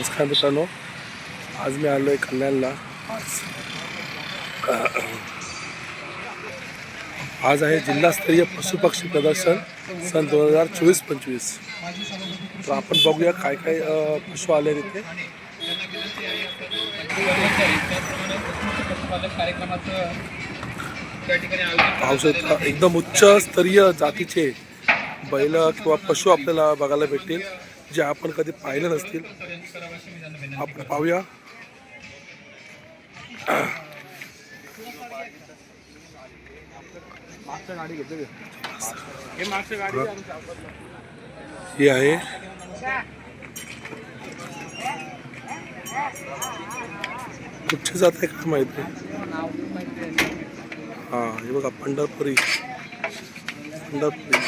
नमस्कार मित्रांनो आज मी आलो आहे कल्याणला. आज आज आहे जिल्हास्तरीय पशुपक्षी प्रदर्शन सन दोन हजार चोवीस पंचवीस. तर आपण बघूया काय काय पशु आले तिथे पाऊस एकदम उच्च स्तरीय जातीचे बैल किंवा पशु आपल्याला बघायला भेटतील. जे आपण कधी पाहिले नसतील आपण पाहूया. ही आहे. कुठची जात आहे काय माहिती हा हे बघा पंढरपुरी. पंढरपुरी.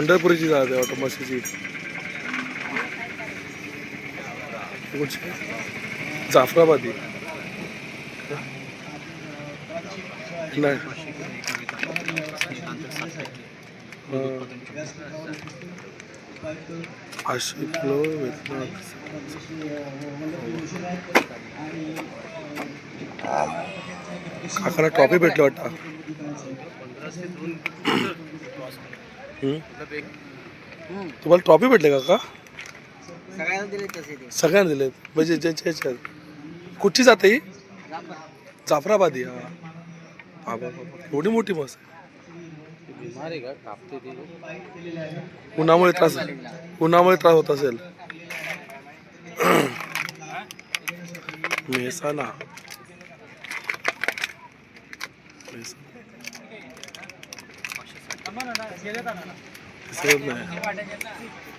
पंढरपुरीची जात आहे ऑटो म्हशीची जाफराबादी. नाही. पाचशे किलो काकाला ट्रॉफी भेटली वाटतं. तुम्हाला ट्रॉफी भेटले काका सगळ्यांना दिले म्हणजे ज्यांच्या ह्याच्यात कुठची जाते ही? जाफराबादी हा बाबा बाबा. एवढी मोठी मस बिमार आहे का? कापते ते उन्हामुळे त्रास उन्हामुळे त्रास होत असेल. मेहसाणा.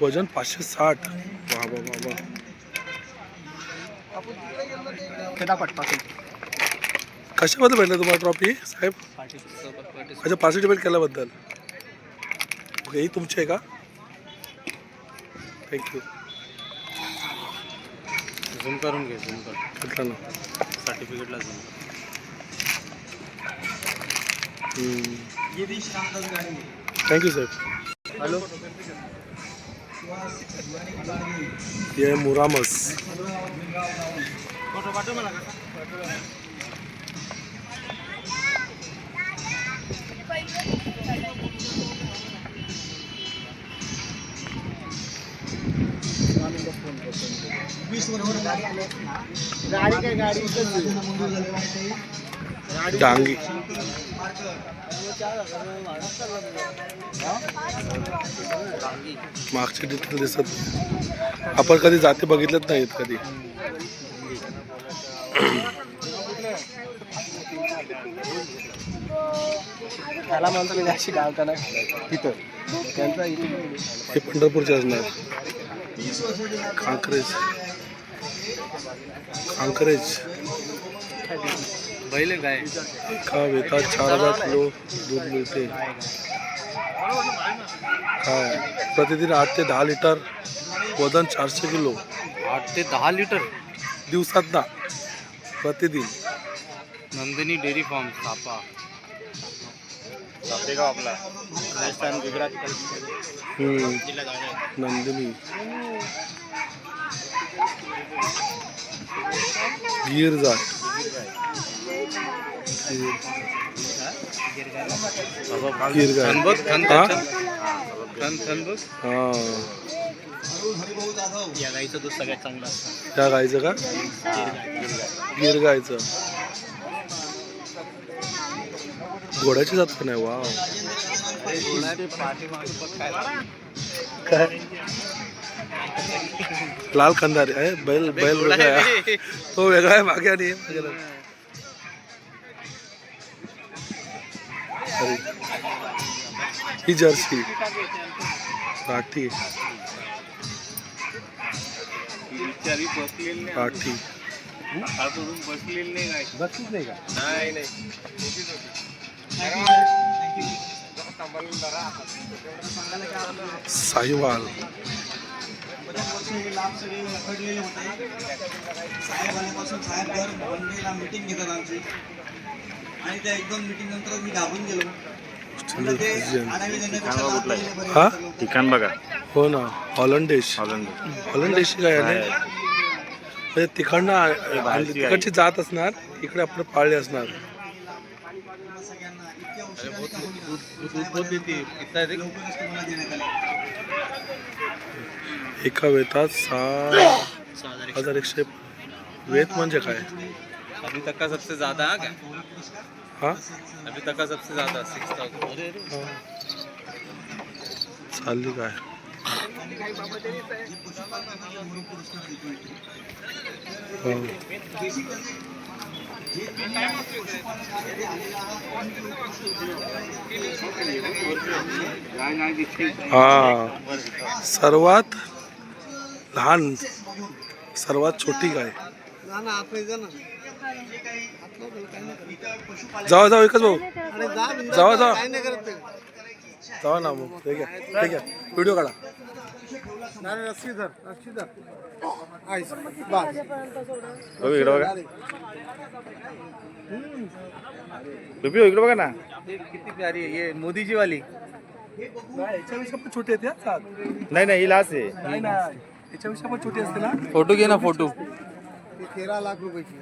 वजन पाचशे साठ. वा वा वा वा. कशाबद्दल भेटलं तुम्हाला ट्रॉफी साहेब? अच्छा पार्टिसिपेट केल्याबद्दल. ओके ही तुमची आहे का? थँक्यू झूम करून घे झूम कर मित्रांनो सर्टिफिकेटला झूम थँक्यू साहेब हॅलो हे आहे मुरामस गाडी काय गाडी डांगी मागचे डिटेल दिसत. आपण कधी जाती बघितल्याच नाहीत कधी. त्याला म्हणतो मी अशी डालताना तिथं त्यांचा हे पंढरपूरचे असणार. कांकरेज कांकरेज का वेतात चार हजार किलो दूध मिळते. काय प्रतिदिन आठ ते दहा लिटर वजन चारशे किलो. आठ ते दहा लिटर? दिवसात ना प्रतिदिन. नंदिनी डेअरी फार्म सापा. सापेगाव आपला राजस्थान गुजरात हम्म. जिल्हा जाणार नंदिनी. गिर जाट या गाईचं दूध सगळ्यात चांगलं असतं त्या गायचं का गिर गायचं घोड्याची जात पण आहे वाव काय लाल खंदारी आहे बैल बैल वेगळा आहे. तो वेगळा आहे मागे आणि अरे ही जर्सी. काठी बिचारी बसलेली नाही काठी बसलेली नाही बसलीच नाही का नाही नाही साहिवाल. साहेबांपासून साहेब दर मीटिंग घेतात आमची आणि त्या एक दोन मीटिंग नंतर मी घाबरून गेलो. हा? ठिकाण बघा हो ना हॉलंडेश. हॉलंड हॉलंडेशी काय आहे? म्हणजे तिकडनं बाहेरची तिकडची जात असणार इकडे आपण पाळले असणार. एका वेतात सहा हजार एकशे वेत म्हणजे काय? अभी तक का सबसे ज़्यादा है क्या हा? अभी तक का सबसे ज़्यादा सिक्स थाउज़ेंड हा. चालली काय हो. हा। सर्वात लहान सर्वात छोटी गाय जावा जावा एकच भाऊ. जावा जावा जावा ना मग ठीक आहे ठीक आहे. व्हिडिओ काढा. बघू इकडे बघा. रुपी इकडे बघा ना. कितनी प्यारी है ये मोदी जी वाली छोटी आहेत या सात. नाही नाही ही लास आहे. याच्यापेक्षा पण छोटी असते ना. फोटो घे ना फोटो. तेरा लाख रुपयाची.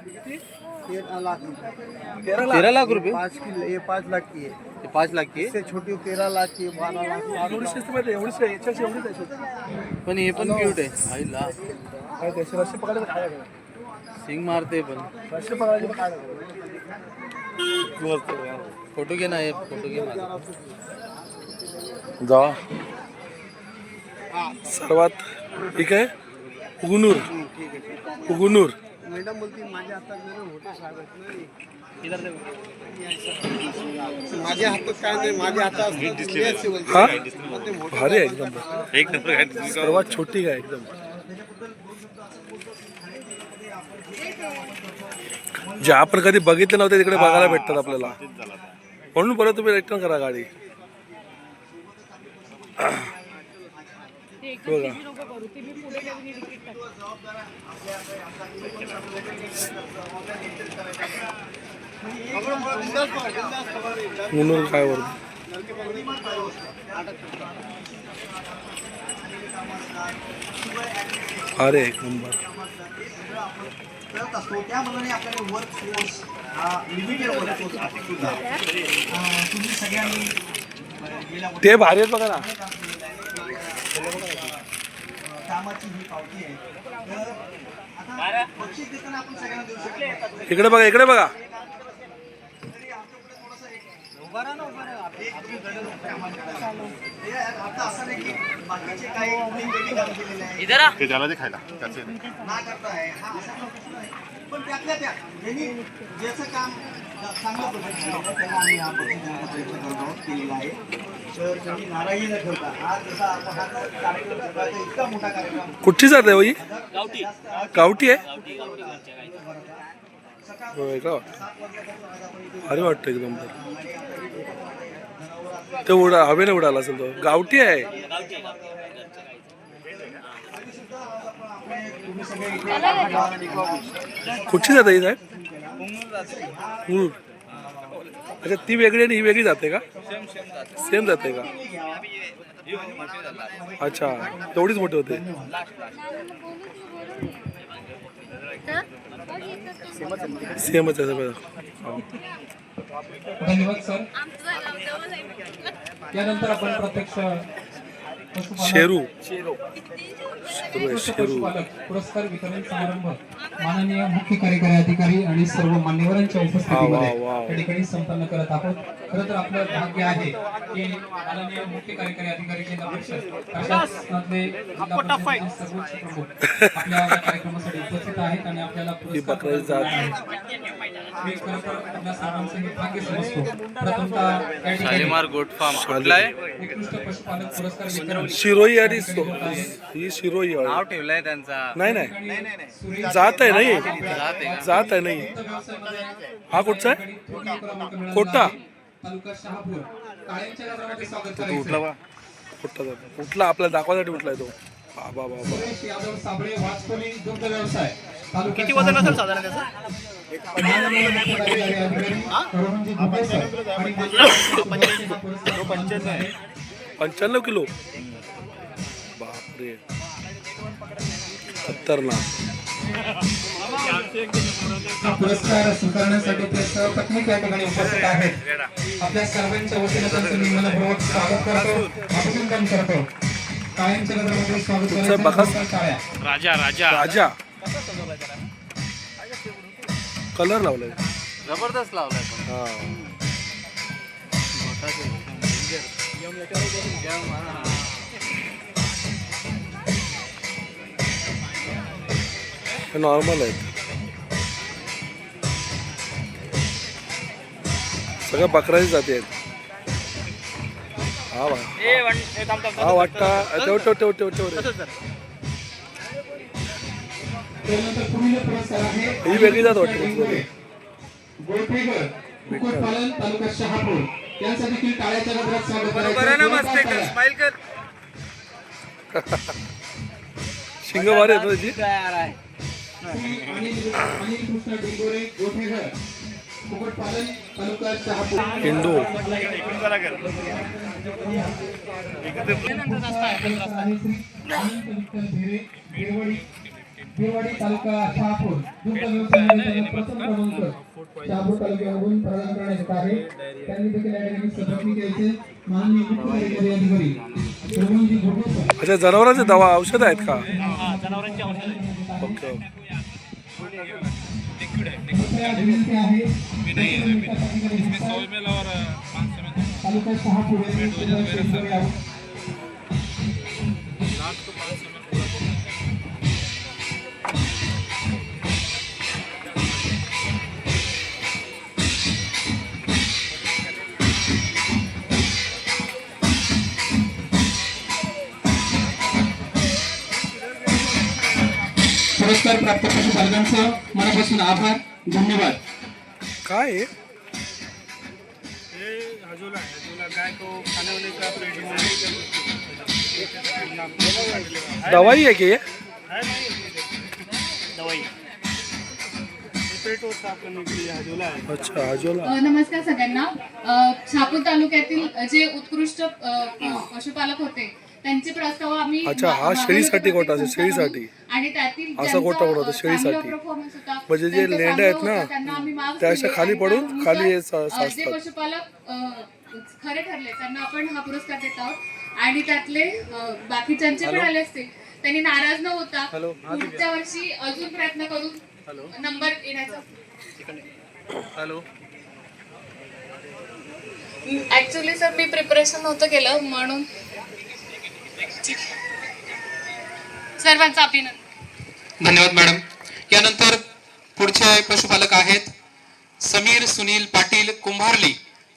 तेरा लाख रुपये। तेरह लाख? रुपए पाच किलो ये पाच लाख की है। ये पाँच लाख की? है इससे छोटी तेरह लाख की है बारह लाख की। है. एवढीच आहे, एवढीच आहे. याच्यापेक्षा एवढीच आहे. पण ये पण क्यूट आहे. आईला काय ते, रस्ते पकडायचं काय आहे? सिंग मारते पण. रस्ते पकडायचे पण काय आहे? फोटो घे ना ये फोटो घे माझा. जा. सर्वात ठीक आहे? उगनूर. उगनूर. मॅडम बोलती माझ्या हातात नाही मोठे साहेब आहेत नाही. माझ्या हातात काय नाही माझ्या हातात. हा? भारी आहे एकदम. एक नंबर सर्वात छोटी गाय एकदम. जे आपण कधी बघितले नव्हते तिकडे बघायला भेटतात आपल्याला. म्हणून परत तुम्ही रिटर्न करा गाडी. म्हणून काय वर अरे एक नंबर करत असतो त्या मनाने आपल्याला work force limited work force आहे सुद्धा अं, तुम्ही सगळ्यांनी अं, गेल्या ते भारी आहेत बघा ना. कामाची ही पावती आहे. तर आता बक्षीस देताना आपण सगळ्यांना देऊ शकतो. इकडे बघा इकडे बघा. हे आता असं नाही की बाकीचे काही वेगवेगळे काम केलेले आहे. ते त्याला ते खायला त्याचे. हा पण त्यातल्या त्या ज्यांनी ज्याचं काम चांगलं पद्धतीने केलं त्याला आम्ही हा बक्षीस देण्याचा प्रयत्न करत आहोत केलेला आहे तर त्यांनी नाराजी न ठेवता हा जसा आपण हा? कार्यक्रम सगळ्याचा इतका मोठा कार्यक्रम कुठची जात आहे? बाई गावठी आहे होय का? भारी वाटतं एकदम तर. ते उडा हवेने उडाला असेल तो. गावठी आहे. कुठची जात आहे साहेब? हम्म. अच्छा ती वेगळी आणि ही वेगळी जाते का सेम जाते का अच्छा तेवढीच मोठी होते सेमच आहे सगळं हो. धन्यवाद सर यानंतर आपण प्रत्यक्ष शेरू. शेरू. पुरस्कार वितरण समारंभ. माननीय मुख्य कार्यकारी अधिकारी आणि सर्व मान्यवरांच्या उपस्थितीमध्ये. या ठिकाणी संपन्न करत आहोत. खरं तर आपलं भाग्य आहे की माननीय मुख्य कार्यकारी अधिकारी जिल्हा परिषद प्रशासनातले जिल्हा परिषदेचे सर्वोच्च प्रमुख आपल्या या कार्यक्रमासाठी उपस्थित आहेत आणि आपल्याला पुरस्कार बकरी जात. प्रदान करणार आहेत. मी खरं तर आपल्या सर्वांचं हे भाग्य समजतो. प्रथमतः या ठिकाणी शालीमार गोट फार्म. कुठला आहे? उत्कृष्ट पशुपालक पुरस्कार वितरण शिरोई आणि सो- ही शिरोई आहे. नाव ठेवलंय त्यांचा. नाही नाही. जात आहे नाही. जात आहे नाही हा? कुठचा आहे कोटा तालुका शहापूर काळ्यांच्या गावामध्ये स्वागत करायचं उठला बा. कुठला जातो उठला आपल्याला दाखवायसाठी उठलाय तो. बाबा बाबा किती वजन असेल साधारण त्याचं? पंच्याण्णव किलो? बापरे खतरनाक. पुरस्कार स्वीकारण्यासाठी ते सहपत्नी त्या ठिकाणी उपस्थित आहेत. आपल्या सर्वांच्या वतीनं त्यांचं मी मनपूर्वक स्वागत करतो. अभिनंदन करतो. कायमच्या नगरमध्ये स्वागत करायचं राजा राजा. राजा. कलर लावलाय. जबरदस्त लावलाय पण. हा. हे नॉर्मल आहेत सगळ्या बकराची जाती आहेत हा वा हा वाटता ठेव ठेव ठेव ठेव ठेव ही वेगळी जात वाटते कुक्कुटपालन तालुका शहापूर यांचं देखील टाळ्याच्या गजरात स्वागत करायचं जोरदार टाळ्या. स्माइल कर शिंग वारे येतो त्याची श्री अनिल अनिल कृष्ण डिंगोरे गोठेघर कुक्कुटपालन तालुका शहापूर हिंदू बिरवाडी तालुका शहापूर दुग्ध व्यवसायामध्ये प्रथम क्रमांक शहापूर तालुक्यावरून प्रदान करण्यात येत आहे त्यांनी देखील या ठिकाणी सहभागी घ्यायचे माननीय मुख्य अधिकारी अच्छा जनावरांचे दवा औषध आहेत. का ओके. कृपया विनंती पुरस्कार प्राप्त पशुपालकांचं मनापासून आभार धन्यवाद। काय आहे? दवाई आहे की हे? अच्छा आजोला अ, नमस्कार सगळ्यांना. अ, शहापूर तालुक्यातील जे उत्कृष्ट अ, पशुपालक होते त्यांचे प्रस्ताव आम्ही अच्छा, हा मा- शेळीसाठी मागवले गोठा होते असेल, शेळीसाठी. आणि त्यातील असा बनवतो, अ, शेळीसाठी. होता, म्हणजे जे लेंड्या आहेत ना, होतं, त्यांना आम्ही marks त्या अशा खाली पडून खाली जे साचतात. पशुपालक खरे ठरले त्यांना आपण हा पुरस्कार देत आहोत. आणि त्यातले बाकीच्यांचे पण आले असतील त्यांनी नाराज न होता पुढच्या वर्षी अजून प्रयत्न करून नंबर येण्याचा हॅलो? ऍक्च्युली सर मी प्रिपरेशन नव्हतं केलं म्हणून सर्वांचं अभिनंदन. धन्यवाद मॅडम. यानंतर पुढचे पशुपालक आहेत समीर सुनील पाटील कुंभारली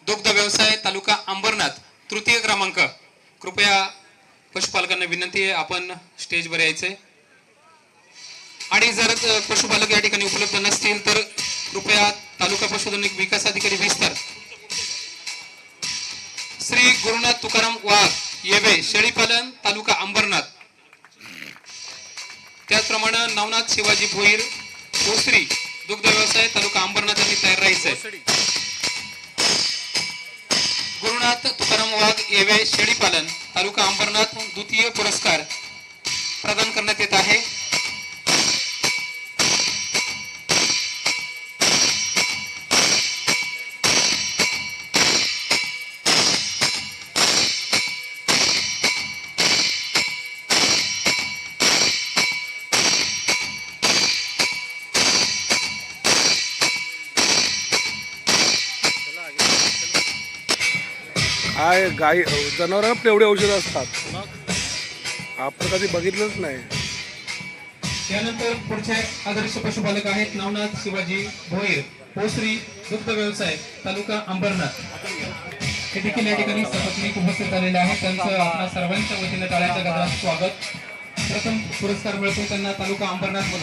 दुग्ध व्यवसाय तालुका अंबरनाथ तृतीय क्रमांक. कृपया पशुपालकांना विनंती आहे आपण स्टेजवर यायचंय. आणि जर पशुपालक या ठिकाणी उपलब्ध नसतील तर कृपया तालुका पशुधन विकास अधिकारी विस्तार. श्री गुरुनाथ तुकाराम वाघ येवे शेळीपालन तालुका अंबरनाथ. त्याचप्रमाणे नवनाथ शिवाजी भोईर ओसरी दुग्ध व्यवसाय तालुका अंबरनाथ यांनी तयार राहायचंय. गुरुनाथ तुकाराम वाघ येवे शेळीपालन तालुका अंबरनाथ द्वितीय पुरस्कार प्रदान करण्यात येत आहे. काय गाई जनावरांना पण एवढे औषधं असतात. आपण कधी बघितलंच नाही. त्यानंतर पुढचे आदर्श पशुपालक आहेत नवनाथ शिवाजी भोईर पोसरी दुग्ध व्यवसाय तालुका अंबरनाथ. हे देखील या ठिकाणी सपत्नीक उपस्थित झालेले आहेत. त्यांचं आपल्या सर्वांच्या वतीने टाळ्याच्या गजरात स्वागत. प्रथम पुरस्कार मिळतो त्यांना तालुका अंबरनाथ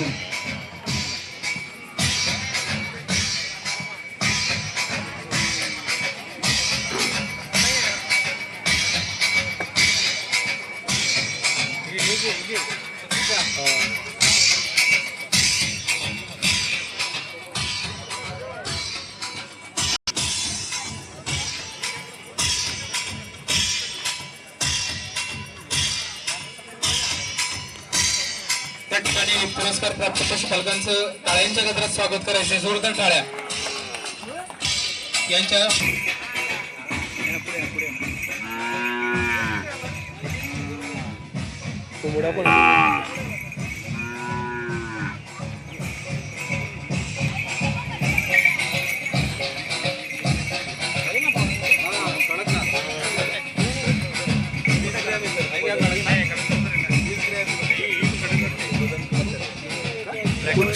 पुरस्कार खालकांचं टाळ्यांच्या गजरात स्वागत करायचे जोरदार टाळ्या. यांच्या कोंबड्या पण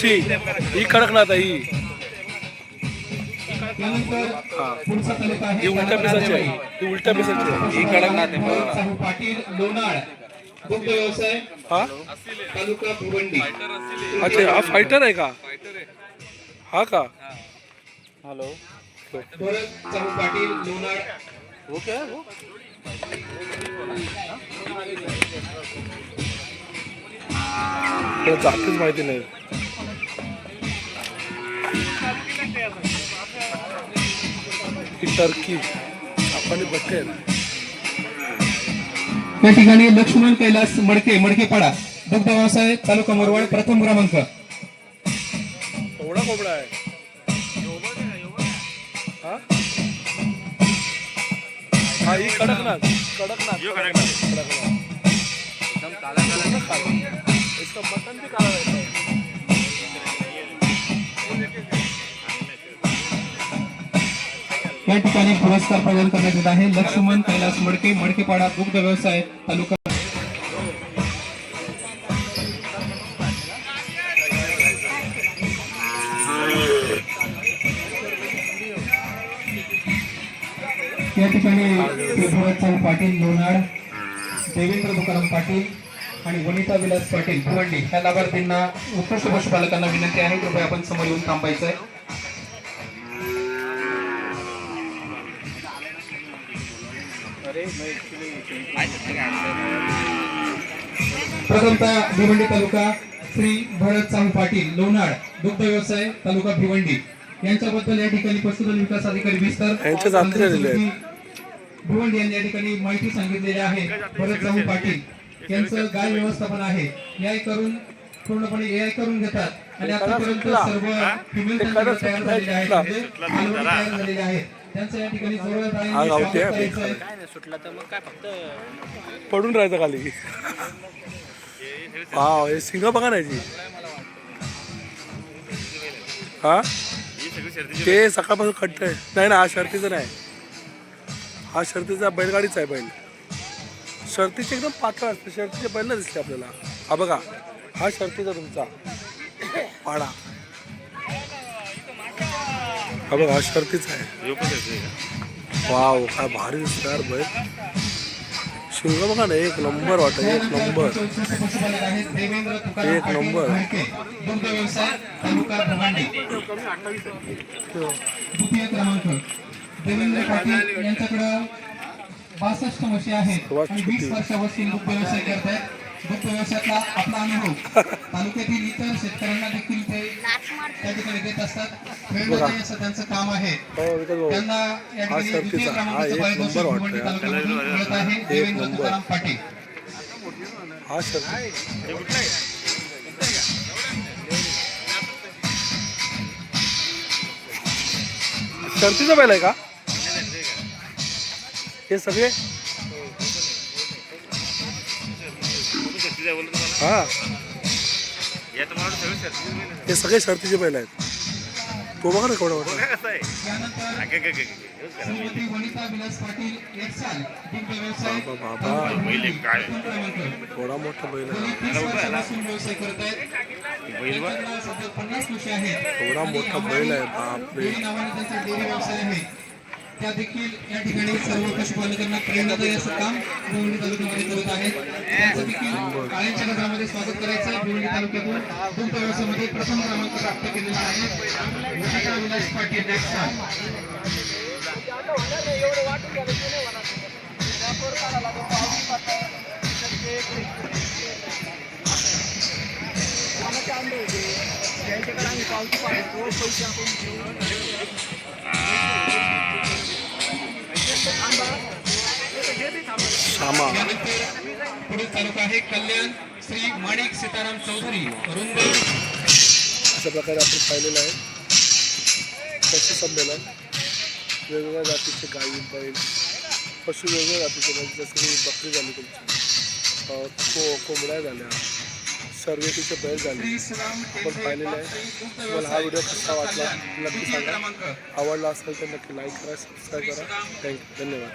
कुठची ही कडकनाथ आहे ही. हा. ही उलट्या पिसाची आहे. ही उलट्या पिसाची आहे. ही कडकनाथ आहे साहू पाटील लोणाळ दुग्ध व्यवसाय? हा? तालुका भिवंडी. अच्छा हा फायटर आहे का? हा का? साहू पाटील जातच माहिती नाही. टर्की आपण बघते या ठिकाणी लक्ष्मण कैलास मडके मडकेपाडा दुग्ध व्यवसाय तालुका मोरवाड प्रथम क्रमांक. एवढा कोंबडा आहे. हा? हा ही कडकनाथ कडकनाथ. कडकनाथ. एकदम काला काला इसका मटन भी काला है या ठिकाणी पुरस्कार प्रदान करण्यात येत आहे. लक्ष्मण कैलास मडके मडकेपाडा दुग्ध व्यवसाय तालुका. या ठिकाणी श्री पाटील लोणाड देवेंद्र तुकाराम पाटील आणि वनिता विलास पाटील भिवंडी. ह्या लाभार्थींना उत्कृष्ट पशुपालकांना विनंती आहे. कृपया आपण समोर येऊन थांबायचं आहे प्रथमतः भिवंडी तालुका श्री भरत साहू पाटील लोणाळ दुग्ध व्यवसाय तालुका भिवंडी. यांच्याबद्दल या ठिकाणी पशुधन विकास अधिकारी विस्तार. भिवंडी यांनी या ठिकाणी माहिती सांगितलेली आहे. भरत साहू पाटील यांचं गाय व्यवस्थापन आहे. याय करून पूर्णपणे एआय करून घेतात. आणि आतापर्यंत सर्व फिमेल तयार झालेले आहेत. तयार झालेले आहेत. त्यांचं या ठिकाणी जोरदार हा टाळ्यांनी गावठी स्वागत आहे. करायचं आहे. काय नाही सुटला तर मग काय फक्त पडून राहायचं खाली. हा हे सिंग बघा ना याची हा? ते सकाळपासून खट्ट आहे. नाही ना हा शर्तीचं नाही. हा शर्तीचा बैलगाडीचा आहे बैल. शर्तीचे एकदम पातळ असते. शर्तीचे बैल दिसते आपल्याला. हा बघा. हा शर्तीचा तुमचा. पाडा. हा बघा हा शर्तीचा आहे. वाव काय भारी दिसतं यार बैल. शिंग बघा ना एक नंबर वाटत एक नंबर एक नंबर. देवेंद्र पाटील यांच्याकडं बासष्ट वर्षे आहेत. वीस वर्षापासून दुग्ध व्यवसाय करत व्यवसायातला आपला अनुभव. तालुक्यातील इतर शेतकऱ्यांना देखील ते त्या ठिकाणी देत असतात. असं त्यांचं काम आहे. हो. त्यांना या ठिकाणी. द्वितीय क्रमांकाचं एक पारितोषिक नंबर भिवंडी वाटतोय. तालुक्यामधून मिळत आहे देवेंद्र नंबर. तुकाराम पाटील. हा शर्तीचा बैल आहे का? हे सगळे? हा. हे सगळे शर्तीचे बैल आहेत. तो बघा ना केवढा वाटत त्यानंतर श्रीमती वनिता विलास पाटील एक साल दुग्ध व्यवसाय बाबा बाबा. क्रमांक थोडा मोठा बैल आहे. पन्नास कृषी आहेत. एवढा मोठा बैल आहे. बापरे. डेअरी नावाने त्यांचा डेअरी व्यवसाय आहे. त्या देखील या ठिकाणी सर्व पशुपालकांना प्रेरणादायी असं काम भिवंडी तालुक्यामध्ये करत आहेत. त्यांचं देखील काळ्यांच्या नगरामध्ये स्वागत करायचं आहे. भिवंडी तालुक्यातून दुग्ध व्यवसायामध्ये प्रथम क्रमांक प्राप्त केलेला आहे. वनिता विलास पाटील एक साल श्यामा पुढे आहे कल्याण श्री माणिक सीताराम चौधरी अशा प्रकारे आपण पाहिलेलं आहे. पशुसंमेलन वेगवेगळ्या जातीचे गायी बैल पशु वेगवेगळ्या जातीचे म्हणजे जसं की बकरी झाली तुमची. को कोंबड्या झाल्या. शर्यतीचे बैल झाले आपण पाहिलेले आहे तुम्हाला हा। व्हिडिओ कसा वाटला नक्की सांगा। आवडला असेल तर नक्की लाईक करा सबस्क्राईब करा। थँक्यू धन्यवाद।